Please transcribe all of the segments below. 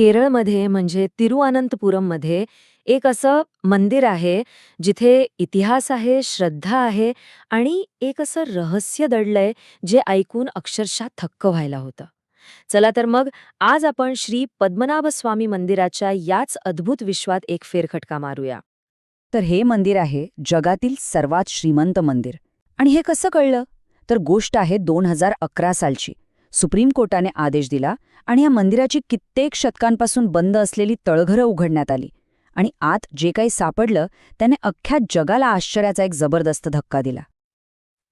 केरळमध्ये म्हणजे तिरुअनंतपुरममध्ये एक असं मंदिर आहे जिथे इतिहास आहे श्रद्धा आहे आणि एक असं रहस्य दडलंय जे ऐकून अक्षरशः थक्क व्हायला होतं. चला तर मग आज आपण श्री पद्मनाभ स्वामी मंदिराच्या याच अद्भुत विश्वात एक फेरखटका मारूया. तर हे मंदिर आहे जगातील सर्वात श्रीमंत मंदिर. आणि हे कसं कळलं? तर गोष्ट आहे दोन हजार अकरा सालची. सुप्रीम कोर्टाने आदेश दिला आणि या मंदिराची कित्येक शतकांपासून बंद असलेली तळघरं उघडण्यात आली. आणि आत जे काही सापडलं त्याने अख्ख्या जगाला आश्चर्याचा एक जबरदस्त धक्का दिला.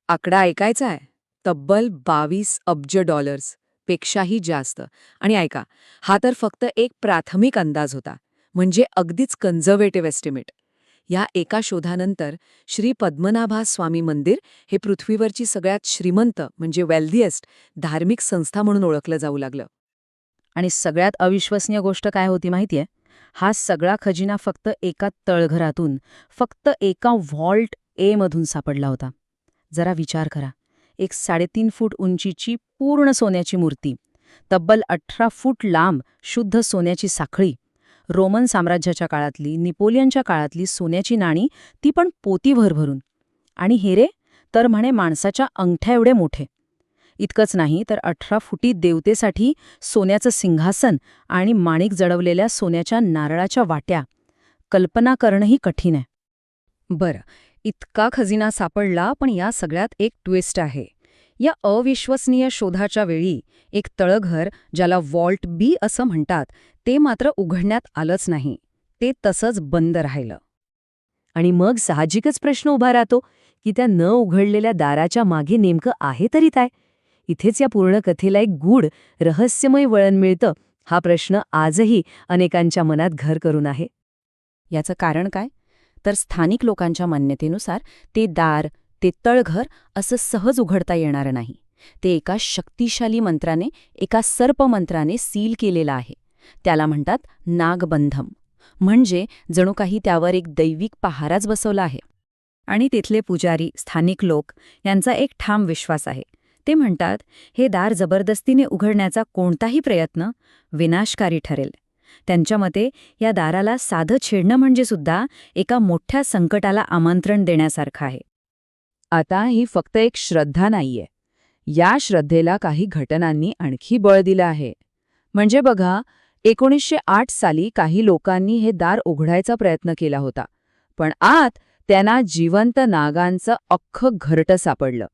आकडा ऐकायचा आहे तब्बल बावीस अब्ज डॉलर्स पेक्षाही जास्त. आणि ऐका हा तर फक्त एक प्राथमिक अंदाज होता म्हणजे अगदीच कन्झर्वेटिव्ह एस्टिमेट या एका शोधानंतर श्री पद्मनाभा स्वामी मंदिर हे पृथ्वीवरची सगळ्यात श्रीमंत म्हणजे वेल्दिएस्ट धार्मिक संस्था म्हणून ओळखलं जाऊ लागलं. आणि सगळ्यात अविश्वसनीय गोष्ट काय होती माहितीये? हा सगळा खजिना फक्त एका तळघरातून फक्त एका व्हॉल्ट ए मधून सापडला होता. जरा विचार करा. एक साडेतीन फूट उंचीची पूर्ण सोन्याची मूर्ती तब्बल अठरा फूट लांब शुद्ध सोन्याची साखळी रोमन साम्राज्याच्या काळातली निपोलियनच्या काळातली सोन्याची नाणी ती पण पोती भरभरून आणि हिरे तर म्हणे माणसाच्या अंगठ्या एवढे मोठे. इतकंच नाही तर अठरा फुटी देवतेसाठी सोन्याचं सिंहासन आणि माणिक जडवलेल्या सोन्याच्या नारळाच्या वाट्या. कल्पना करणंही कठीण आहे. बरं इतका खजिना सापडला पण या सगळ्यात एक ट्विस्ट आहे. या अविश्वसनीय शोधाच्या वेळी एक तळघर ज्याला वॉल्ट बी असं म्हणतात ते मात्र उघडण्यात आलंच नाही. ते तसंच बंद राहिलं. आणि मग साहजिकच प्रश्न उभा राहतो की त्या न उघडलेल्या दाराच्या मागे नेमकं आहे तरी काय? इथेच या पूर्ण कथेला एक गूढ रहस्यमय वळण मिळतं हा प्रश्न आजही अनेकांच्या मनात घर करून आहे. याचं कारण काय? तर स्थानिक लोकांच्या मान्यतेनुसार ते दार ते तळघर असं सहज उघडता येणारं नाही. ते एका शक्तिशाली मंत्राने एका सर्पमंत्राने सील केलेलं आहे. त्याला म्हणतात नागबंधम. म्हणजे जणू काही त्यावर एक दैविक पहाराच बसवला आहे. आणि तिथले पुजारी स्थानिक लोक यांचा एक ठाम विश्वास आहे. ते म्हणतात हे दार जबरदस्तीने उघडण्याचा कोणताही प्रयत्न विनाशकारी ठरेल. त्यांच्या मते या दाराला साधं छेडणं म्हणजे सुद्धा एका मोठ्या संकटाला आमंत्रण देण्यासारखं आहे. आता ही फक्त एक श्रद्धा नाहीये. या श्रद्धेला काही घटनांनी आणखी बळ दिलं आहे. म्हणजे बघा एकोणीसशे आठ साली काही लोकांनी हे दार उघडायचा प्रयत्न केला होता. पण आत त्यांना जिवंत नागांचं अख्खं घरटं सापडलं.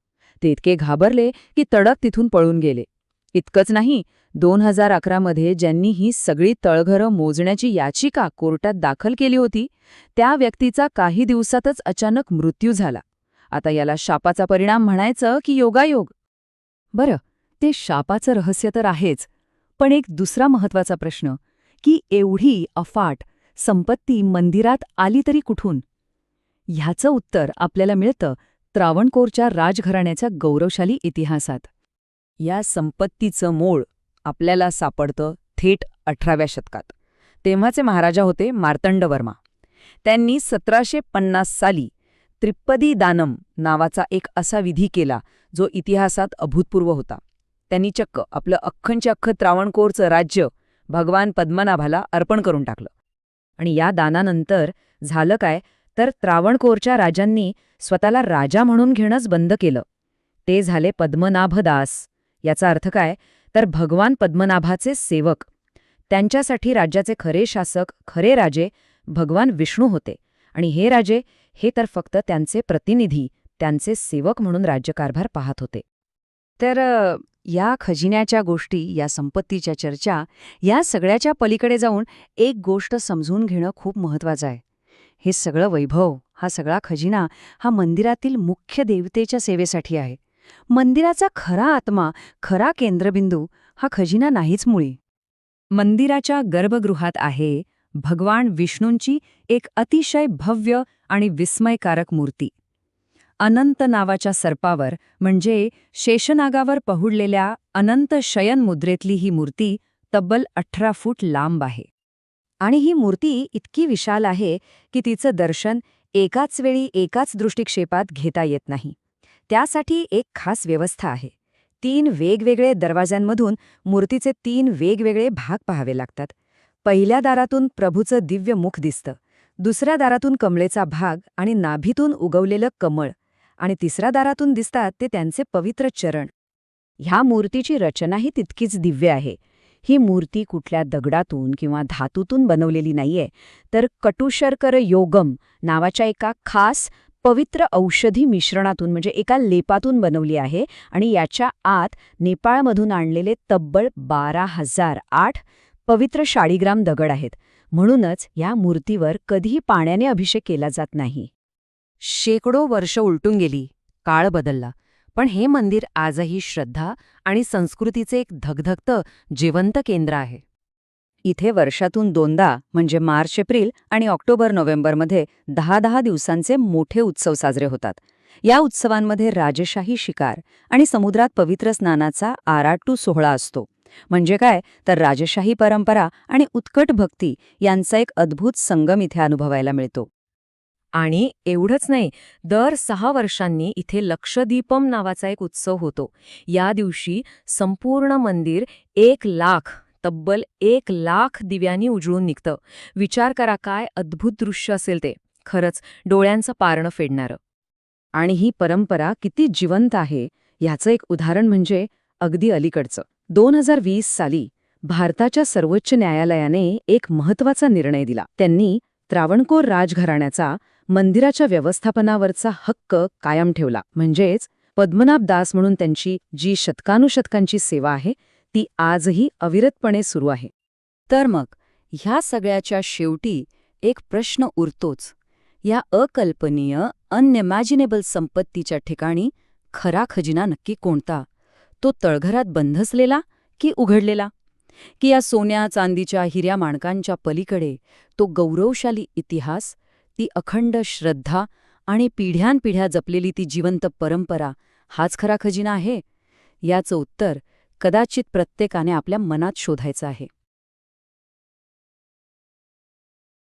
ते इतके घाबरले की तडक तिथून पळून गेले. इतकंच नाही दोन हजार अकरामध्ये ज्यांनी ही सगळी तळघरं मोजण्याची याचिका कोर्टात दाखल केली होती त्या व्यक्तीचा काही दिवसातच अचानक मृत्यू झाला. आता याला शापाचा परिणाम म्हणायचं की योगायोग? बरं ते शापाचं रहस्य तर आहेच पण एक दुसरा महत्त्वाचा प्रश्न की एवढी अफाट संपत्ती मंदिरात आली तरी कुठून? ह्याचं उत्तर आपल्याला मिळतं त्रावणकोरच्या राजघराण्याच्या गौरवशाली इतिहासात. या संपत्तीचं मूळ आपल्याला सापडतं थेट अठराव्या शतकात. तेव्हाचे महाराजा होते मार्तंड वर्मा त्यांनी सतराशे पन्नास साली त्रिप्पदी दानम नावाचा एक असा विधी केला जो इतिहासात अभूतपूर्व होता. त्यांनी चक्क आपलं अख्खंचे अख्खं त्रावणकोरचं राज्य भगवान पद्मनाभाला अर्पण करून टाकलं. आणि या दानानंतर झालं काय तर त्रावणकोरच्या राजांनी स्वतःला राजा म्हणून घेणंच बंद केलं. ते झाले पद्मनाभदास. याचा अर्थ काय तर भगवान पद्मनाभाचे सेवक. त्यांच्यासाठी राज्याचे खरे शासक खरे राजे भगवान विष्णू होते. आणि हे राजे हे तर फक्त त्यांचे प्रतिनिधी त्यांचे सेवक म्हणून राज्यकारभार पाहत होते. तर या खजिन्याच्या गोष्टी या संपत्तीच्या चर्चा या सगळ्याच्या पलीकडे जाऊन एक गोष्ट समजून घेणं खूप महत्वाचं आहे. हे सगळं वैभव हा सगळा खजिना हा मंदिरातील मुख्य देवतेच्या सेवेसाठी आहे. मंदिराचा खरा आत्मा खरा केंद्रबिंदू हा खजिना नाहीच मुळी. मंदिराच्या गर्भगृहात आहे भगवान विष्णूंची एक अतिशय भव्य आणि विस्मयकारक मूर्ती. अनंत नावाच्या सर्पावर म्हणजे शेषनागावर पहुडलेल्या अनंत शयन मुद्रेतली ही मूर्ती तब्बल अठरा फूट लांब आहे. आणि ही मूर्ती इतकी विशाल आहे की तिचं दर्शन एकाच वेळी एकाच दृष्टिक्षेपात घेता येत नाही. त्यासाठी एक खास व्यवस्था आहे. तीन वेगवेगळे दरवाज्यांमधून मूर्तीचे तीन वेगवेगळे भाग पाहावे लागतात. पहिल्या दारातून प्रभूचं दिव्य मुख दिसतं. दुसऱ्या दारातून कमळेचा भाग आणि नाभीतून उगवलेलं कमळ. आणि तिसऱ्या दारातून दिसतात ते त्यांचे पवित्र चरण. ह्या मूर्तीची रचनाही तितकीच दिव्य आहे. ही मूर्ती कुठल्या दगडातून किंवा धातूतून बनवलेली नाहीये तर कटुशर्कर योगम नावाच्या एका खास पवित्र औषधी मिश्रणातून म्हणजे एका लेपातून बनवली आहे आणि याच्या आत नेपाळमधून आणलेले तब्बल बारा हजार आठ पवित्र शाळीग्राम दगड आहेत. म्हणूनच या मूर्तीवर कधीही पाण्याने अभिषेक केला जात नाही. शेकडो वर्ष उलटून गेली. काळ बदलला. पण हे मंदिर आजही श्रद्धा आणि संस्कृतीचे एक धगधगतं जिवंत केंद्र आहे. इथे वर्षातून दोनदा म्हणजे मार्च एप्रिल आणि ऑक्टोबर नोव्हेंबरमध्ये दहा दहा दिवसांचे मोठे उत्सव साजरे होतात. या उत्सवांमध्ये राजशाही शिकार आणि समुद्रात पवित्र स्नानाचा आराटू सोहळा असतो. म्हणजे काय? तर राजशाही परंपरा आणि उत्कट भक्ती यांचा एक अद्भुत संगम इथे अनुभवायला मिळतो. आणि एवढंच नाही दर सहा वर्षांनी इथे लक्षदीपम नावाचा एक उत्सव होतो. या दिवशी संपूर्ण मंदिर एक लाख तब्बल एक लाख दिव्यांनी उजळून निघतं. विचार करा काय अद्भुत दृश्य असेल ते. खरंच डोळ्यांचं पारणं फेडणारं. आणि ही परंपरा किती जिवंत आहे ह्याचं एक उदाहरण म्हणजे अगदी अलीकडचं. दोन हजार वीस साली भारताच्या सर्वोच्च न्यायालयाने एक महत्त्वाचा निर्णय दिला. त्यांनी त्रावणकोर राजघराण्याचा मंदिराच्या व्यवस्थापनावरचा हक्क कायम ठेवला. म्हणजेच पद्मनाभ दास म्हणून त्यांची जी शतकानुशतकांची सेवा आहे ती आजही अविरतपणे सुरू आहे. तर मग ह्या सगळ्याच्या शेवटी एक प्रश्न उरतोच. या अकल्पनीय अनइमॅजिनेबल संपत्तीच्या ठिकाणी खरा खजिना नक्की कोणता? तो तळघरात बंधसलेला की उघडलेला? की या सोन्या चांदीच्या हिऱ्या माणकांच्या पलीकडे तो गौरवशाली इतिहास ती अखंड श्रद्धा आणि पिढ्यानपिढ्या जपलेली ती जिवंत परंपरा हाच खरा खजिना आहे? याचं उत्तर कदाचित प्रत्येकाने आपल्या मनात शोधायचं आहे.